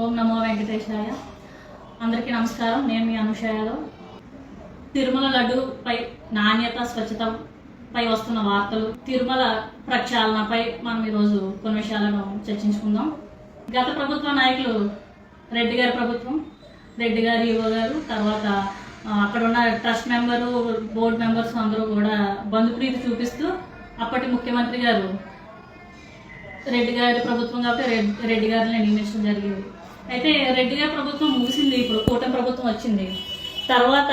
ఓం నమో వెంకటేశాయ. అందరికీ నమస్కారం. నేను మీ అనుష యాదవ్. తిరుమల లడ్డుపై నాణ్యత స్వచ్ఛత పై వస్తున్న వార్తలు తిరుమల ప్రక్షాళనపై మనం ఈరోజు కొన్ని విషయాలను చర్చించుకుందాం. గత ప్రభుత్వ నాయకులు రెడ్డి గారి ప్రభుత్వం రెడ్డి గారి యువ గారు తర్వాత అక్కడ ఉన్న ట్రస్ట్ మెంబరు బోర్డు మెంబర్స్ అందరూ కూడా బంధుప్రీతి చూపిస్తూ అప్పటి ముఖ్యమంత్రి గారు రెడ్డి గారి ప్రభుత్వం కాబట్టి రెడ్డి గారిని నియమించడం జరిగింది. అయితే రెడ్డి గారి ప్రభుత్వం ముగిసింది. ఇప్పుడు కూటమి ప్రభుత్వం వచ్చింది. తర్వాత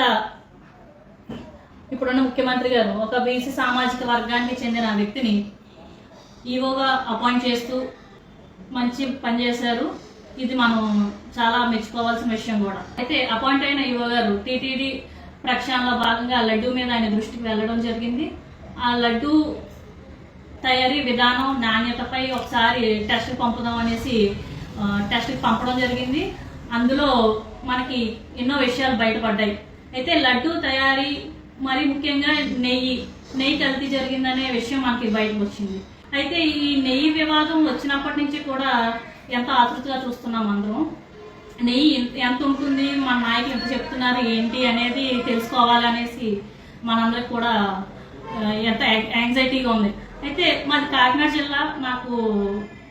ఇప్పుడున్న ముఖ్యమంత్రి గారు ఒక బీసీ సామాజిక వర్గానికి చెందిన వ్యక్తిని ఈవోగా అపాయింట్ చేస్తూ మంచి పని చేశారు. ఇది మనం చాలా మెచ్చుకోవాల్సిన విషయం కూడా. అయితే అపాయింట్ అయిన ఈవో గారు టీటీడీ ప్రక్షాళనలో భాగంగా లడ్డు మీద ఆయన దృష్టికి వెళ్ళడం జరిగింది. ఆ లడ్డు తయారీ విధానం నాణ్యతపై ఒకసారి టెస్ట్ పంపుదాం అనేసి టెస్ట్కి పంపడం జరిగింది. అందులో మనకి ఎన్నో విషయాలు బయటపడ్డాయి. అయితే లడ్డు తయారీ మరి ముఖ్యంగా నెయ్యి నెయ్యి కల్తీ జరిగిందనే విషయం మనకి బయటకు వచ్చింది. అయితే ఈ నెయ్యి వివాదం వచ్చినప్పటి నుంచి కూడా ఎంత ఆతృతగా చూస్తున్నాం అందరం. నెయ్యి ఎంత- ఉంటుంది మన నాయకులు ఎంత చెప్తున్నారు ఏంటి అనేది తెలుసుకోవాలనేసి మనందరికి కూడా ఎంత యాంగ్జైటీగా ఉంది. అయితే మాది కాకినాడ జిల్లా. నాకు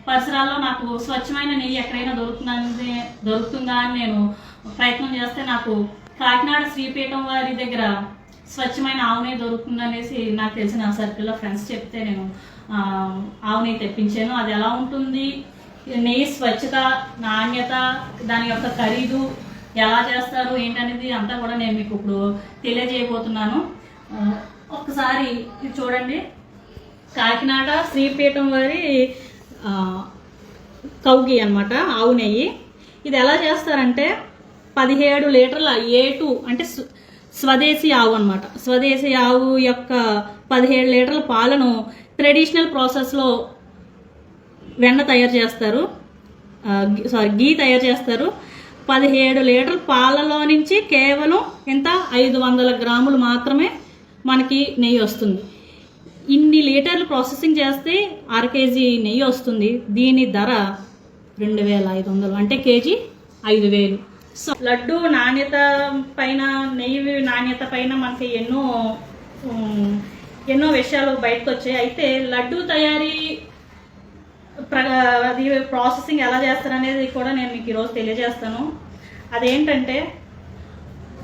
పరిసరాల్లో నాకు స్వచ్ఛమైన నెయ్యి ఎక్కడైనా దొరుకుతుందని దొరుకుతుందా అని నేను ప్రయత్నం చేస్తే నాకు కాకినాడ శ్రీపీఠం వారి దగ్గర స్వచ్ఛమైన ఆవు నెయ్యి దొరుకుతుందనేసి నాకు తెలిసిన సర్కిల్లో ఫ్రెండ్స్ చెప్తే నేను ఆవునే ఆవు నెయ్యి తెప్పించాను. అది ఎలా ఉంటుంది? నెయ్యి స్వచ్ఛత నాణ్యత దాని యొక్క ఖరీదు ఎలా చేస్తారు ఏంటనేది అంతా కూడా నేను మీకు ఇప్పుడు తెలియజేయబోతున్నాను. ఒకసారి ఒక్కసారి ఇది చూడండి. కాకినాడ శ్రీపీఠం వారి కౌగి అన్నమాట ఆవు నెయ్యి. ఇది ఎలా చేస్తారంటే పదిహేడు లీటర్ల ఏ టూ అంటే స్వ- స్వదేశీ ఆవు అన్నమాట. స్వదేశీ ఆవు యొక్క పదిహేడు లీటర్ల పాలను ట్రెడిషనల్ ప్రాసెస్లో వెన్న తయారు చేస్తారు. సారీ గీ తయారు చేస్తారు. పదిహేడు లీటర్ల పాలలో నుంచి కేవలం ఇంత ఐదు వందల గ్రాములు మాత్రమే మనకి నెయ్యి వస్తుంది. ఇన్ని లీటర్లు ప్రాసెసింగ్ చేస్తే అర కేజీ నెయ్యి వస్తుంది. దీని ధర రెండు వేల ఐదు వందలు. అంటే కేజీ ఐదు వేలు. సో లడ్డు నాణ్యత పైన నెయ్యి నాణ్యత పైన మనకి ఎన్నో ఎన్నో విషయాలు బయటకు వచ్చాయి అయితే లడ్డు తయారీ ప్ర అది ప్రాసెసింగ్ ఎలా చేస్తారనేది కూడా నేను మీకు ఈరోజు తెలియజేస్తాను. అదేంటంటే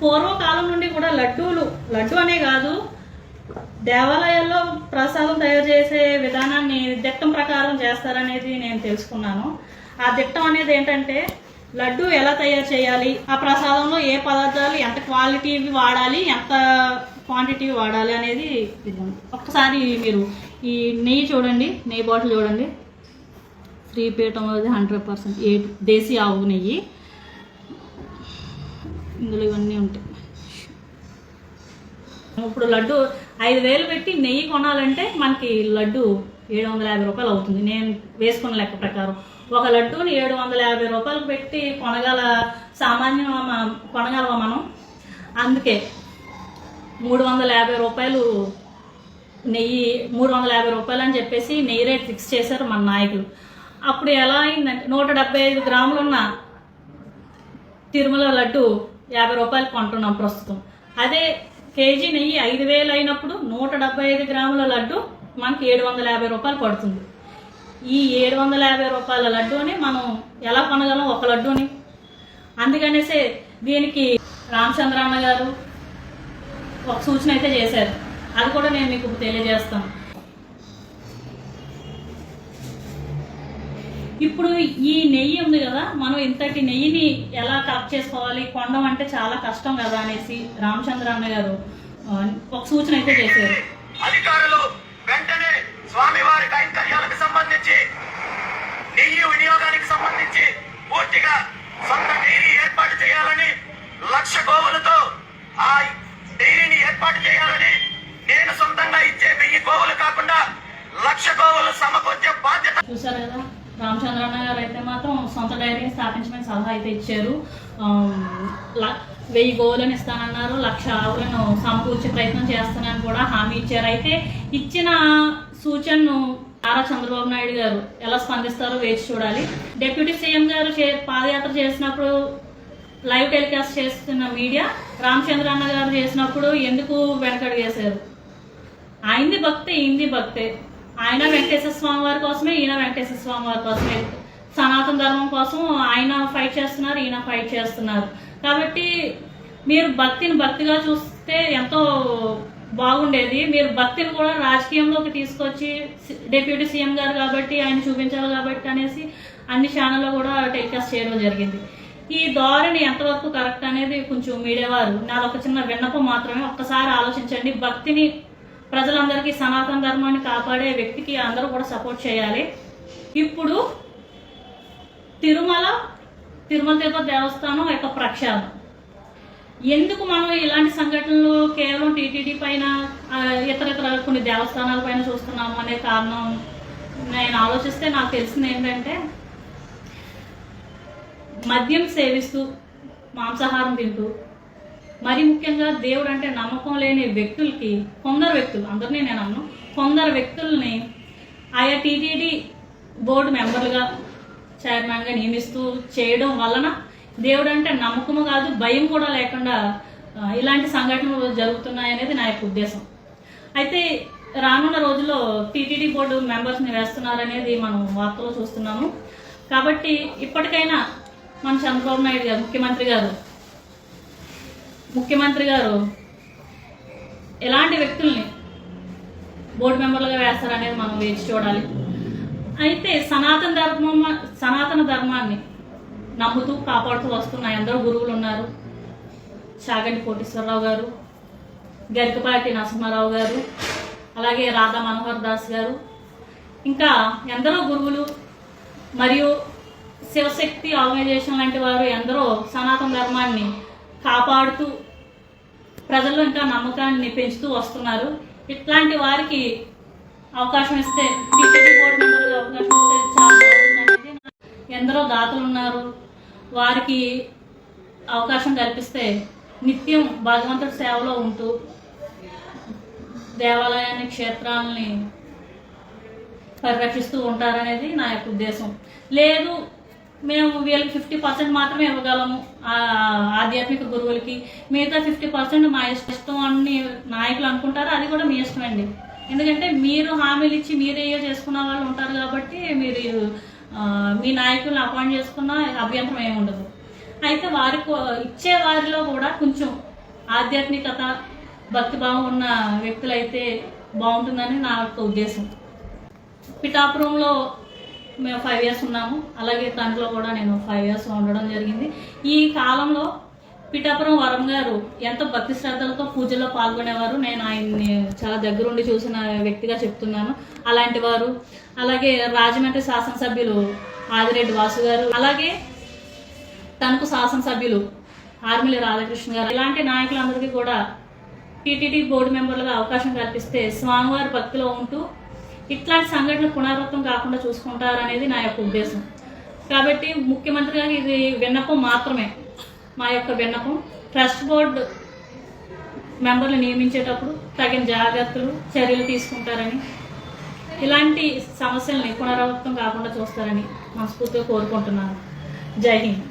పూర్వకాలం నుండి కూడా లడ్డూలు లడ్డు అనే కాదు దేవాలయాల్లో ప్రసాదం తయారు చేసే విధానాన్ని దిట్టం ప్రకారం చేస్తారనేది నేను తెలుసుకున్నాను. ఆ దిట్టం అనేది ఏంటంటే లడ్డు ఎలా తయారు చేయాలి ఆ ప్రసాదంలో ఏ పదార్థాలు ఎంత క్వాలిటీవి వాడాలి ఎంత క్వాంటిటీ వాడాలి అనేది ఒక్కసారి మీరు ఈ నెయ్యి చూడండి నెయ్యి బాటిల్ చూడండి. శ్రీపీఠం అనేది హండ్రెడ్ పర్సెంట్ ఏ దేశీ ఆవు నెయ్యి. ఇందులో ఇవన్నీ ఉంటాయి. ఇప్పుడు లడ్డు ఐదు వేలు పెట్టి నెయ్యి కొనాలంటే మనకి లడ్డు ఏడు వందల యాభై రూపాయలు అవుతుంది. నేను వేసుకున్న లెక్క ప్రకారం. ఒక లడ్డూని ఏడు వందల యాభై రూపాయలు పెట్టి కొనగల సామాన్యం కొనగలవా మనం? అందుకే మూడు వందల యాభై రూపాయలు నెయ్యి మూడు వందల యాభై రూపాయలు అని చెప్పేసి నెయ్యి రేట్ ఫిక్స్ చేశారు మన నాయకులు. అప్పుడు ఎలా అయిందంటే నూట డెబ్బై ఐదు గ్రాములు ఉన్న తిరుమల లడ్డు యాభై రూపాయలు కొంటున్నాం ప్రస్తుతం. అదే కేజీ నెయ్యి ఐదు వేలు అయినప్పుడు నూట డెబ్బై ఐదు గ్రాముల లడ్డు మనకి ఏడు వందల యాభై రూపాయలు పడుతుంది. ఈ ఏడు వందల యాభై రూపాయల లడ్డూని మనం ఎలా కొనగలం? ఒక లడ్డూని. అందుకనేసే దీనికి రామచంద్రన్న గారు ఒక సూచన అయితే చేశారు. అది కూడా నేను మీకు ఇప్పుడు తెలియజేస్తాను. ఇప్పుడు ఈ నెయ్యి ఉంది కదా మనం ఇంతటి నెయ్యిని ఎలా కలెక్ట్ చేసుకోవాలి? కొండం అంటే చాలా కష్టం కదా అనేసి రామచంద్ర అన్న గారు ఒక సూచన అయితే చేశారు. అధికారులు వెంటనే స్వామివారి కైంకర్యాలకు సంబంధించి నెయ్యి వినియోగానికి సంబంధించి పూర్తిగా సొంత డైరీ ఏర్పాటు చేయాలని లక్ష గోవులతో ఆ డైరీని ఏర్పాటు చేయాలని నేను సొంతంగా ఇచ్చే వెయ్యి గోవులు కాకుండా లక్ష గోవులు సమకూర్చే బాధ్యత చూసారు కదా? రామచంద్రన్న గారు అయితే మాత్రం సొంత డైరీని స్థాపించమని సలహా అయితే ఇచ్చారు. ల- వెయ్యి గోవులను ఇస్తానన్నారు. లక్ష ఆవులను సమకూర్చే ప్రయత్నం చేస్తానని కూడా హామీ ఇచ్చారు. అయితే ఇచ్చిన సూచనను నారా చంద్రబాబు నాయుడు గారు ఎలా స్పందిస్తారో వేచి చూడాలి. డిప్యూటీ సీఎం గారు చే- పాదయాత్ర చేసినప్పుడు లైవ్ టెలికాస్ట్ చేస్తున్న మీడియా రామచంద్ర అన్న గారు చేసినప్పుడు ఎందుకు వెనకడు వేశారు? ఆయనది భక్తే ఇంది భక్తే. ఆయన వెంకటేశ్వర స్వామి వారి కోసమే ఈయన వెంకటేశ్వర స్వామి వారి కోసమే. సనాతన ధర్మం కోసం ఆయన ఫైట్ చేస్తున్నారు ఈయన ఫైట్ చేస్తున్నారు. కాబట్టి మీరు భక్తిని భక్తిగా చూస్తే ఎంతో బాగుండేది. మీరు భక్తిని కూడా రాజకీయంలోకి తీసుకొచ్చి డెప్యూటీ డిప్యూటీ సీఎం గారు కాబట్టి ఆయన చూపించాలి కాబట్టి అనేసి అన్ని ఛానల్లో కూడా టెలికాస్ట్ చేయడం జరిగింది. ఈ ధోరణి ఎంతవరకు కరెక్ట్ అనేది కొంచెం మీడియా వారు నాదొక చిన్న విన్నపం మాత్రమే. ఒక్కసారి ఆలోచించండి. భక్తిని ప్రజలందరికీ సనాతన ధర్మాన్ని కాపాడే వ్యక్తికి అందరూ కూడా సపోర్ట్ చేయాలి. ఇప్పుడు తిరుమల తిరుమల తిరుపతి దేవస్థానం యొక్క ప్రక్షాళన ఎందుకు మనం ఇలాంటి సంఘటనలు కేవలం టీటీడీ పైన ఇతర ఇతర కొన్ని దేవస్థానాల పైన చూస్తున్నాము అనే కారణం నేను ఆలోచిస్తే నాకు తెలిసింది ఏంటంటే మద్యం సేవిస్తూ మాంసాహారం తింటూ మరి ముఖ్యంగా దేవుడు అంటే నమ్మకం లేని వ్యక్తులకి కొందరు వ్యక్తులు అందరినీ నేను అన్ను కొందరు వ్యక్తుల్ని ఆయా టీటీడీ బోర్డు మెంబర్లుగా చైర్మన్గా నియమిస్తూ చేయడం వలన దేవుడు అంటే నమ్మకము కాదు భయం కూడా లేకుండా ఇలాంటి సంఘటనలు జరుగుతున్నాయనేది నా యొక్క ఉద్దేశం. అయితే రానున్న రోజుల్లో టీటీడీ బోర్డు మెంబర్స్ని వేస్తున్నారనేది మనం వార్తలో చూస్తున్నాము. కాబట్టి ఇప్పటికైనా మన చంద్రబాబు నాయుడు గారు ముఖ్యమంత్రి గారు ముఖ్యమంత్రి గారు ఎలాంటి వ్యక్తుల్ని బోర్డు మెంబర్లుగా వేస్తారనేది మనం వేచి చూడాలి. అయితే సనాతన ధర్మం సనాతన ధర్మాన్ని నమ్ముతూ కాపాడుతూ వస్తున్న ఎందరో గురువులు ఉన్నారు. చాగంటి కోటేశ్వరరావు గారు గరికపాటి నరసింహారావు గారు అలాగే రాధా మనోహర్ దాస్ గారు ఇంకా ఎందరో గురువులు మరియు శివశక్తి ఆర్గనైజేషన్ లాంటి వారు ఎందరో సనాతన ధర్మాన్ని కాపాడుతూ ప్రజల్లో ఇంకా నమ్మకాన్ని పెంచుతూ వస్తున్నారు. ఇట్లాంటి వారికి అవకాశం ఇస్తే టీటీడీ బోర్డు మెంబర్గా అవకాశం ఇస్తే చాలా బాగుందనేది ఎందరో దాతలు ఉన్నారు. వారికి అవకాశం కల్పిస్తే నిత్యం భగవంతుడి సేవలో ఉంటూ దేవాలయాన్ని క్షేత్రాలని పరిరక్షిస్తూ ఉంటారనేది నా యొక్క ఉద్దేశం. లేదు మేము వీళ్ళకి ఫిఫ్టీ పర్సెంట్ మాత్రమే ఇవ్వగలము ఆ ఆధ్యాత్మిక గురువులకి. మిగతా ఫిఫ్టీ పర్సెంట్ మా ఇష్టం అని నాయకులు అనుకుంటారు అది కూడా మీ ఇష్టం అండి ఎందుకంటే మీరు హామీలు ఇచ్చి మీరే చేసుకున్న వాళ్ళు ఉంటారు కాబట్టి మీరు మీ నాయకులను అపాయింట్ చేసుకున్న అభ్యంతరం ఏమి ఉండదు. అయితే వారి ఇచ్చే వారిలో కూడా కొంచెం ఆధ్యాత్మికత భక్తిభావం ఉన్న వ్యక్తులైతే బాగుంటుందని నా యొక్క ఉద్దేశం. పిఠాపురంలో మేము ఫైవ్ ఇయర్స్ ఉన్నాము. అలాగే తండ్రిలో కూడా నేను ఫైవ్ ఇయర్స్ ఉండడం జరిగింది. ఈ కాలంలో పిఠాపురం వరం గారు ఎంతో భక్తి శ్రద్ధలతో పూజలో పాల్గొనేవారు నేను ఆయన్ని చాలా దగ్గరుండి చూసిన వ్యక్తిగా చెప్తున్నాను. అలాంటి వారు. అలాగే రాజమండ్రి శాసనసభ్యులు ఆదిరెడ్డి వాసు గారు. అలాగే తణుకు శాసనసభ్యులు ఆర్మిలి రాధాకృష్ణ గారు. ఇలాంటి నాయకులందరికీ కూడా టీటీడీ బోర్డు మెంబర్లుగా అవకాశం కల్పిస్తే స్వామివారి భక్తిలో ఉంటూ ఇట్లాంటి సంఘటనలు పునరావృతం కాకుండా చూసుకుంటారనేది నా యొక్క ఉద్దేశం. కాబట్టి ముఖ్యమంత్రి గారికి ఇది విన్నపం మాత్రమే. మా యొక్క విన్నపం ట్రస్ట్ బోర్డు మెంబర్లు నియమించేటప్పుడు తగిన జాగ్రత్తలు చర్యలు తీసుకుంటారని ఇలాంటి సమస్యల్ని పునరావృతం కాకుండా చూస్తారని మనస్ఫూర్తిగా కోరుకుంటున్నాను. జై హింద్.